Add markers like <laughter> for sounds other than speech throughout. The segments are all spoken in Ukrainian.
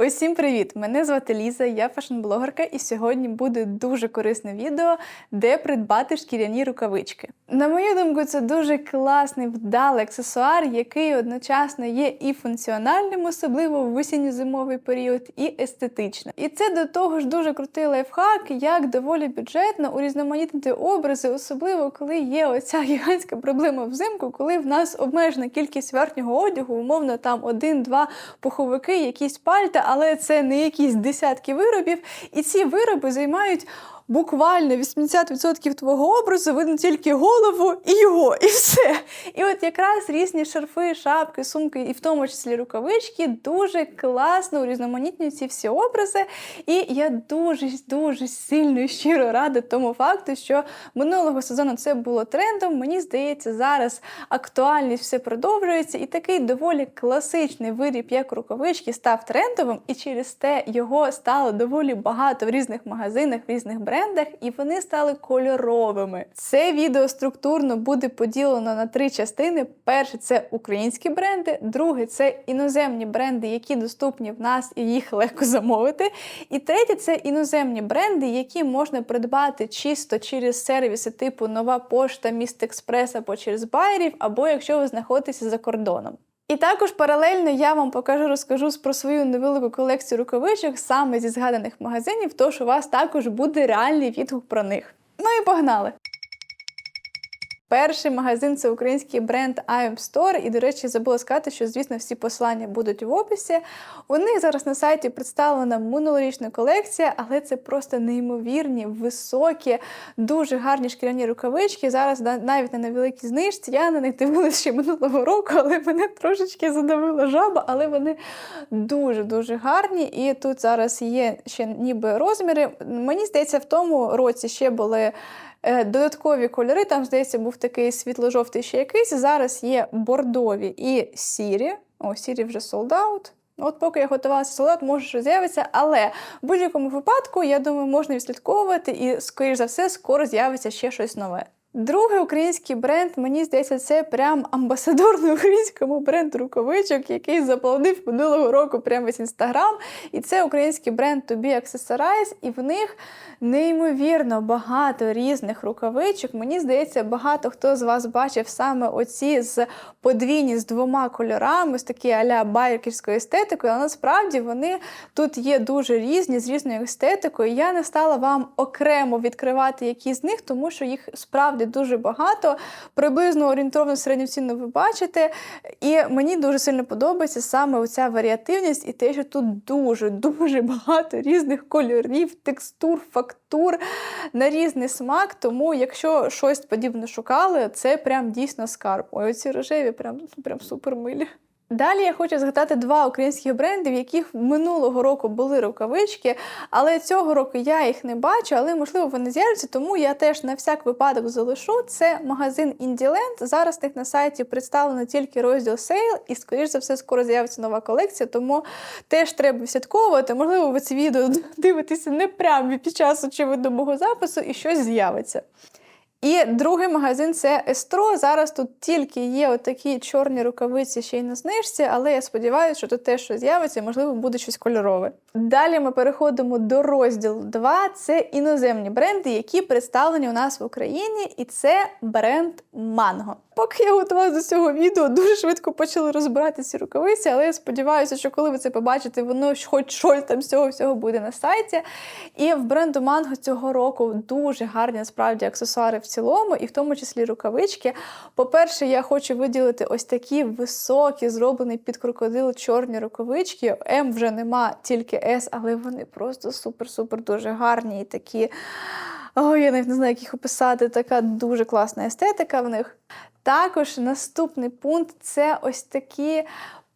Усім привіт! Мене звати Ліза, я фешн-блогерка, і сьогодні буде дуже корисне відео, де придбати шкіряні рукавички. На мою думку, це дуже класний вдалий аксесуар, який одночасно є і функціональним, особливо в осінньо-зимовий період, і естетичним. І це до того ж дуже крутий лайфхак, як доволі бюджетно урізноманітнити образи, особливо коли є оця гігантська проблема взимку, коли в нас обмежена кількість верхнього одягу, умовно там один-два пуховики, якісь пальта але це не якісь десятки виробів. І ці вироби займають буквально 80% твого образу, видно тільки голову і його, і все. І от якраз різні шарфи, шапки, сумки, і в тому числі рукавички, дуже класно урізноманітнюють ці всі образи. І я дуже дуже сильно і щиро рада тому факту, що минулого сезону це було трендом. Мені здається, зараз актуальність все продовжується, і такий доволі класичний виріб, як рукавички, став трендовим, і через те його стало доволі багато в різних магазинах, в різних брендах брендах, і вони стали кольоровими. Це відео структурно буде поділено на три частини: перше це українські бренди, друге це іноземні бренди, які доступні в нас і їх легко замовити. І третє це іноземні бренди, які можна придбати чисто через сервіси типу Нова Пошта, Міст Експрес або через байерів, або якщо ви знаходитеся за кордоном. І також паралельно я вам покажу, розкажу про свою невелику колекцію рукавичок саме зі згаданих магазинів, тож у вас також буде реальний відгук про них. Ну і погнали! Перший магазин це український бренд IM Store. І, до речі, забула сказати, що, звісно, всі посилання будуть в описі. У них зараз на сайті представлена минулорічна колекція, але це просто неймовірні, високі, дуже гарні шкіряні рукавички. Зараз навіть на невеликій знижці. Я на них дивилася ще минулого року, але мене трошечки задавила жаба, але вони дуже-дуже гарні. І тут зараз є ще ніби розміри. Мені здається, в тому році ще були. Е, додаткові кольори, там, здається, був такий світло-жовтий ще якийсь. Зараз є бордові і сірі. О, сірі вже солдаут. От поки я готувалася солдат, може що з'явиться, але в будь-якому випадку, я думаю, можна відслідковувати і, скоріш за все, скоро з'явиться ще щось нове. Другий український бренд, мені здається, це прям амбасадор на українському бренду рукавичок, який заполонив минулого року прямо з інстаграм. І це український бренд To Be Accessorize, і в них неймовірно багато різних рукавичок. Мені здається, багато хто з вас бачив саме оці з подвійні з двома кольорами, з такі аля байкерською естетикою, але насправді вони тут є дуже різні, з різною естетикою. Я не стала вам окремо відкривати які з них, тому що їх справді дуже багато. Приблизно орієнтовно середню ціну ви бачите. І мені дуже сильно подобається саме оця варіативність і те, що тут дуже-дуже багато різних кольорів, текстур, фактур на різний смак. Тому, якщо щось подібне шукали, це прям дійсно скарб. Ой, оці рожеві прям, прям супер. Далі я хочу згадати два українських бренди, в яких минулого року були рукавички, але цього року я їх не бачу, але можливо вони з'являться, тому я теж на всяк випадок залишу. Це магазин Indieland. Зараз них на сайті представлено тільки розділ сейл, і, скоріш за все, скоро з'явиться нова колекція, тому теж треба відслідковувати. Можливо, ви це відео <laughs> дивитеся не прямо під час очевидно мого запису і щось з'явиться. І другий магазин це Естро. Зараз тут тільки є отакі чорні рукавиці ще й на знижці, але я сподіваюся, що тут теж щось з'явиться і, можливо, буде щось кольорове. Далі ми переходимо до розділу 2. Це іноземні бренди, які представлені у нас в Україні, і це бренд Манго. Поки я готувалася до цього відео, дуже швидко почали розбирати ці рукавиці, але я сподіваюся, що коли ви це побачите, воно хоч щось там з цього всього буде на сайті. І в бренду Манго цього року дуже гарні насправді аксесуари в цілому, і в тому числі рукавички. По-перше, я хочу виділити ось такі високі, зроблені під крокодил чорні рукавички. М вже нема, тільки С, але вони просто супер-супер дуже гарні і такі. Ой, я навіть не знаю, як їх описати. Така дуже класна естетика в них. Також наступний пункт це ось такі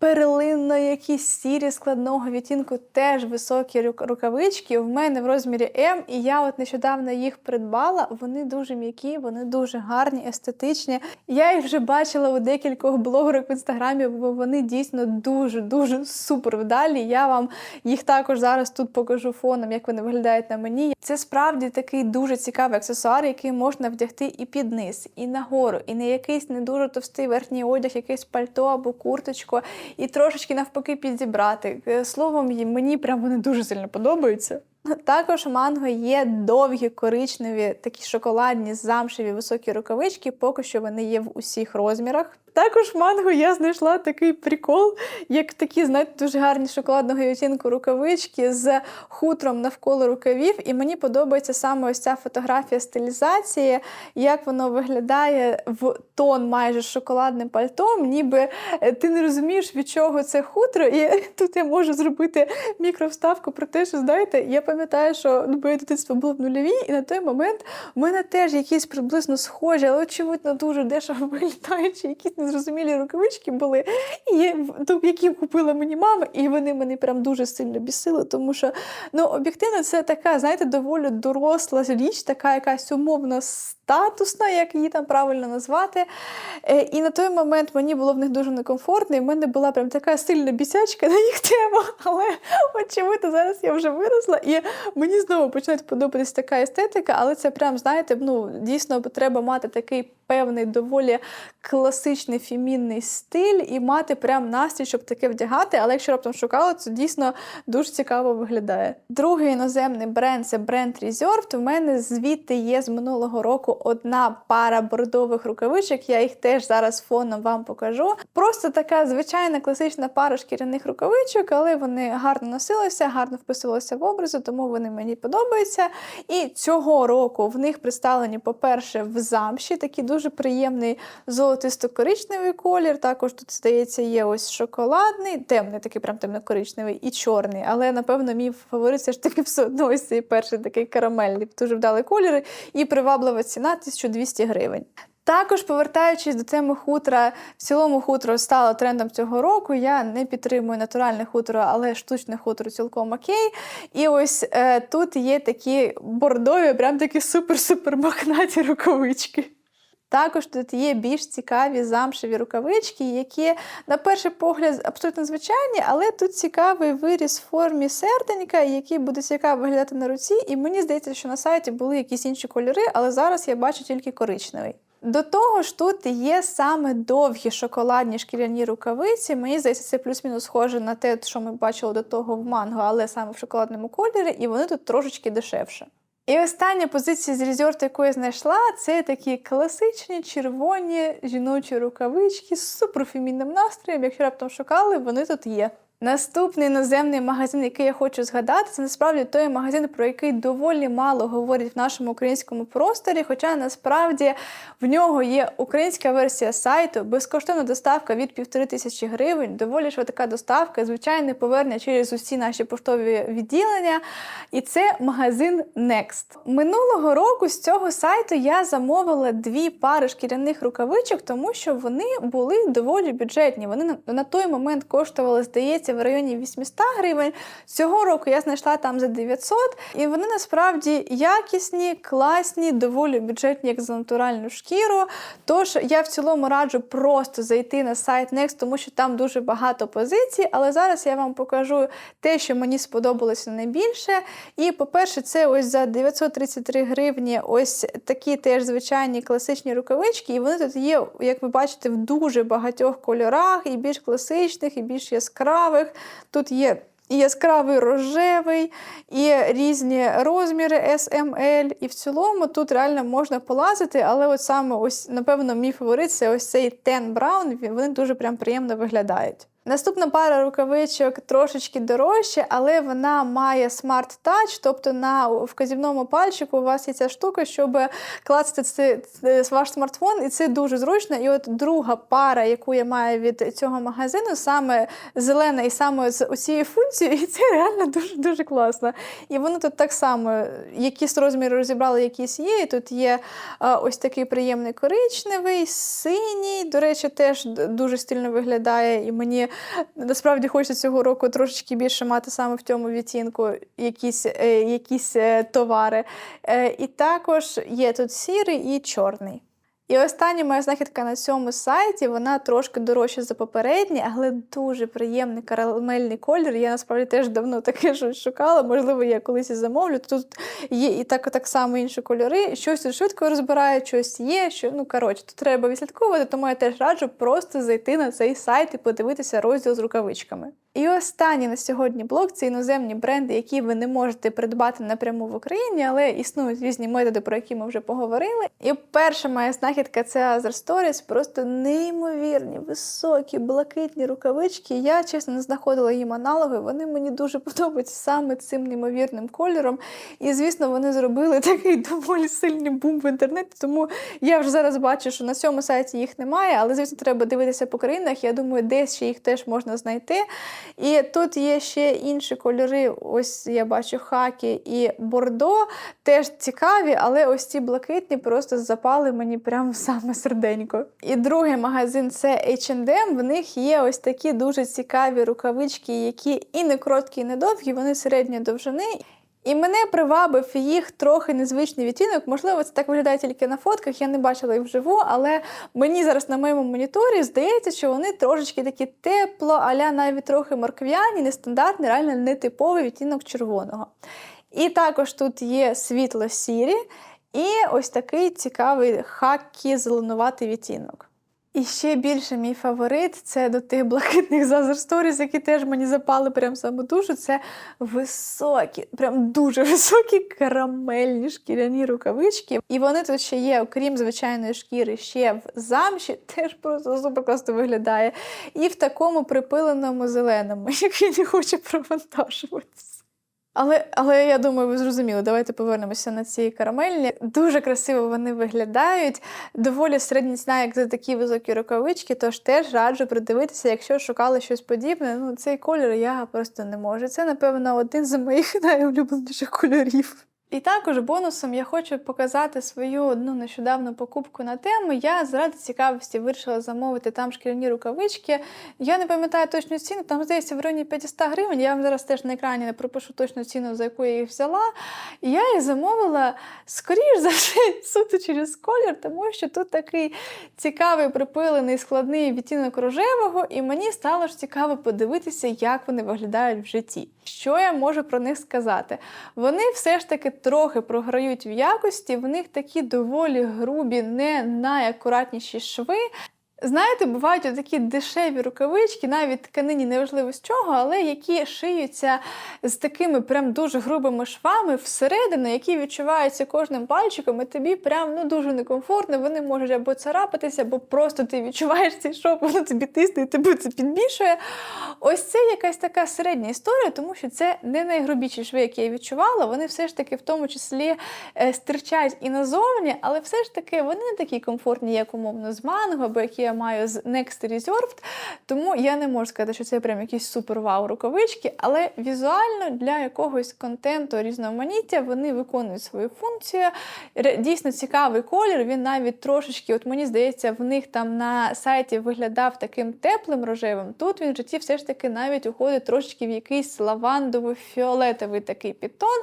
перлинно якісь сірі складного відтінку, теж високі рукавички. В мене в розмірі М, і я от нещодавно їх придбала. Вони дуже м'які, вони дуже гарні, естетичні. Я їх вже бачила у декількох блогерах в інстаграмі, бо вони дійсно дуже-дуже супер вдалі. Я вам їх також зараз тут покажу фоном, як вони виглядають на мені. Це справді такий дуже цікавий аксесуар, який можна вдягти і під низ, і нагору, і не якийсь не дуже товстий верхній одяг, якийсь пальто або курточку. І трошечки навпаки підібрати. Е, Словом, мені прям вони дуже сильно подобаються. Також у манго є довгі коричневі, такі шоколадні, замшеві високі рукавички, поки що вони є в усіх розмірах. Також в манго я знайшла такий прикол, як такі, знаєте, дуже гарні шоколадного відтінку рукавички з хутром навколо рукавів. І мені подобається саме ось ця фотографія стилізації, як воно виглядає в тон майже шоколадним пальтом, ніби е, ти не розумієш, від чого це хутро. І <laughs> тут я можу зробити мікровставку про те, що знаєте, я пам'ятаю, що ну, моє дитинство було в нульові, і на той момент у мене теж якісь приблизно схожі, але очевидно дуже дешево вилітаючи, якісь незрозумілі рукавички були, і ну, які купила мені мама, і вони мене прям дуже сильно бісили, тому що ну, об'єктивно це така, знаєте, доволі доросла річ, така якась умовно статусна, як її там правильно назвати. Е, І на той момент мені було в них дуже некомфортно, і в мене була прям така сильна бісячка на їх тему. <laughs> Але очевидно, зараз я вже виросла, і мені знову починає подобатись така естетика, але це прям, знаєте, ну дійсно треба мати такий певний доволі класичний фемінний стиль і мати прям настрій, щоб таке вдягати. Але якщо раптом шукала, це дійсно дуже цікаво виглядає. Другий іноземний бренд це бренд Reserved. У мене звідти є з минулого року одна пара бордових рукавичок. Я їх теж зараз фоном вам покажу. Просто така звичайна класична пара шкіряних рукавичок, але вони гарно носилися, гарно вписувалися в образи, тому вони мені подобаються. І цього року в них представлені, по-перше, в замші такий дуже приємний золотисто-коричневий колір. Також тут, здається, є ось шоколадний, темний, такий прям темно-коричневий і чорний. Але, напевно, мій фаворит все ж таки <laughs> все одно ось цей перший такий карамельний, дуже вдалий колір і приваблива ціна 1200 гривень. Також повертаючись до теми хутра, в цілому хутро стало трендом цього року. Я не підтримую натуральне хутро, але штучне хутро цілком окей. І ось е, тут є такі бордові, прям такі супер-супер мохнаті рукавички. Також тут є більш цікаві замшеві рукавички, які, на перший погляд, абсолютно звичайні, але тут цікавий виріс в формі серденька, який буде цікаво виглядати на руці. І мені здається, що на сайті були якісь інші кольори, але зараз я бачу тільки коричневий. До того ж, тут є саме довгі шоколадні шкіряні рукавиці. Мені здається, це плюс-мінус схоже на те, що ми бачили до того в манго, але саме в шоколадному кольорі, і вони тут трошечки дешевше. І остання позиція з резорту, яку я знайшла, це такі класичні червоні жіночі рукавички з суперфемінним настроєм. Якщо раптом шукали, вони тут є. Наступний іноземний магазин, який я хочу згадати, це насправді той магазин, про який доволі мало говорять в нашому українському просторі. Хоча насправді в нього є українська версія сайту, безкоштовна доставка від півтори тисячі гривень, доволі швидка доставка, звичайне повернення через усі наші поштові відділення. І це магазин Next. Минулого року з цього сайту я замовила дві пари шкіряних рукавичок, тому що вони були доволі бюджетні. Вони на, той момент коштували, здається, в районі 800 гривень. Цього року я знайшла там за 900, і вони насправді якісні, класні, доволі бюджетні, як за натуральну шкіру. Тож я в цілому раджу просто зайти на сайт Next, тому що там дуже багато позицій. Але зараз я вам покажу те, що мені сподобалося найбільше. І, по-перше, це ось за 933 гривні ось такі теж звичайні класичні рукавички. І вони тут є, як ви бачите, в дуже багатьох кольорах, і більш класичних, і більш яскравих. Тут є і яскравий рожевий, і різні розміри SML. І в цілому тут реально можна полазити, але от саме ось, напевно, мій фаворит це ось цей Ten Brown. Вони дуже прям приємно виглядають. Наступна пара рукавичок трошечки дорожче, але вона має Touch, тобто на вказівному пальчику у вас є ця штука, щоб клацати це, це ваш смартфон, і це дуже зручно. І от друга пара, яку я маю від цього магазину, саме зелена і саме з цією функцією, і це реально дуже дуже класно. І воно тут так само, якісь розміри розібрали, якісь є. І тут є ось такий приємний коричневий, синій. До речі, теж дуже стильно виглядає. І мені насправді хочеться цього року трошечки більше мати саме в цьому відтінку якісь, е, якісь е, товари. Е, і також є тут сірий і чорний. І остання моя знахідка на цьому сайті, вона трошки дорожча за попередні, але дуже приємний карамельний колір. Я насправді теж давно таке <laughs> шукала. Можливо, я колись і замовлю. Тут є і так, так само інші кольори. Щось швидко розбираю, щось є. Що ну коротше, тут треба відслідковувати, тому я теж раджу просто зайти на цей сайт і подивитися розділ з рукавичками. І останній на сьогодні блок це іноземні бренди, які ви не можете придбати напряму в Україні, але існують різні методи, про які ми вже поговорили. І перша моя знахідка це Azure Stories. Просто неймовірні, високі, блакитні рукавички. Я чесно не знаходила їм аналоги. Вони мені дуже подобаються саме цим неймовірним кольором. І звісно, вони зробили <laughs> такий доволі сильний бум в інтернеті. Тому я вже зараз бачу, що на цьому сайті їх немає, але звісно, треба дивитися по країнах. Я думаю, десь ще їх теж можна знайти. І тут є ще інші кольори. Ось я бачу хакі і бордо. Теж цікаві, але ось ці блакитні просто запали мені прямо в саме серденько. І другий магазин це H&M. В них є ось такі дуже цікаві рукавички, які і не короткі, і не довгі, вони середньої довжини. І мене привабив їх трохи незвичний відтінок. Можливо, це так виглядає тільки на фотках, я не бачила їх вживу, але мені зараз на моєму моніторі здається, що вони трошечки такі тепло, аля навіть трохи морквяні, нестандартний, реально нетиповий відтінок червоного. І також тут є світло-сірі і ось такий цікавий хакі зеленуватий відтінок. І ще більше мій фаворит це до тих блакитних Zazar Stories, які теж мені запали прям саму душу. Це високі, прям дуже <laughs> високі карамельні шкіряні рукавички. І вони тут ще є, окрім звичайної шкіри, ще в замші, <laughs> теж просто супер класно виглядає. І в такому припиленому зеленому, <laughs> який не хоче провантажуватися. Але, але я думаю, ви зрозуміли. Давайте повернемося на ці карамельні. Дуже красиво вони виглядають. Доволі середня як за такі високі рукавички, тож теж раджу придивитися, якщо шукали щось подібне. Ну, цей колір я просто не можу. Це, напевно, один з моїх <laughs> найулюбленіших кольорів. І також бонусом я хочу показати свою одну нещодавну покупку на тему. Я заради цікавості вирішила замовити там шкіряні рукавички. Я не пам'ятаю точну ціну, там здається в районі 500 гривень. Я вам зараз теж на екрані не пропишу точну ціну, за яку я їх взяла. І я їх замовила скоріш за все <laughs> суто через колір, тому що тут такий цікавий припилений складний відтінок рожевого, і мені стало ж цікаво подивитися, як вони виглядають в житті. Що я можу про них сказати? Вони все ж таки трохи програють в якості, в них такі доволі грубі, не найакуратніші шви. Знаєте, бувають такі дешеві рукавички, навіть тканині неважливо з чого, але які шиються з такими прям дуже грубими швами всередину, які відчуваються кожним пальчиком, і тобі прям ну дуже некомфортно. Вони можуть або царапатися, або просто ти відчуваєш цей шов, воно тобі тисне і тебе це підбільшує. Ось це якась така середня історія, тому що це не найгрубіші шви, які я відчувала. Вони все ж таки в тому числі е, стирчать і назовні, але все ж таки вони не такі комфортні, як умовно з манго, або які маю з Next Reserved, тому я не можу сказати, що це прям якісь супер-вау рукавички, але візуально для якогось контенту різноманіття вони виконують свою функцію. Дійсно цікавий колір. Він навіть трошечки, от мені здається, в них там на сайті виглядав таким теплим рожевим. Тут він в житті все ж таки навіть уходить трошечки в якийсь лавандово-фіолетовий такий підтон.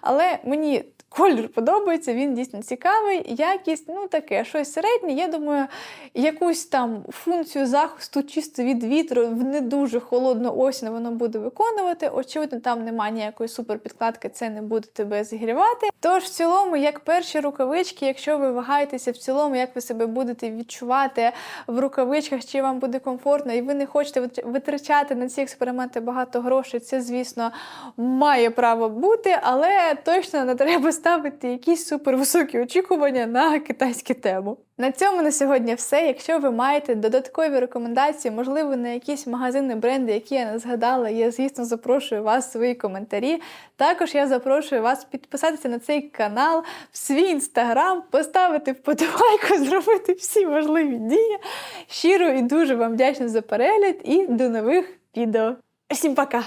Але мені колір подобається, він дійсно цікавий. Якість, ну таке, щось середнє. Я думаю, якусь там функцію захисту чисто від вітру в не дуже холодну осінь воно буде виконувати. Очевидно, там немає ніякої суперпідкладки, це не буде тебе зігрівати. Тож, в цілому, як перші рукавички, якщо ви вагаєтеся в цілому, як ви себе будете відчувати в рукавичках, чи вам буде комфортно, і ви не хочете витрачати на ці експерименти багато грошей, це, звісно, має право бути, але точно не треба ставити якісь супервисокі очікування на китайську тему. На цьому на сьогодні все. Якщо ви маєте додаткові рекомендації, можливо, на якісь магазини, бренди, які я не згадала, я, звісно, запрошую вас в свої коментарі. Також я запрошую вас підписатися на цей канал, в свій інстаграм, поставити вподобайку, <laughs> зробити всі можливі дії. Щиро і дуже вам вдячна за перегляд і до нових відео. Всім пока!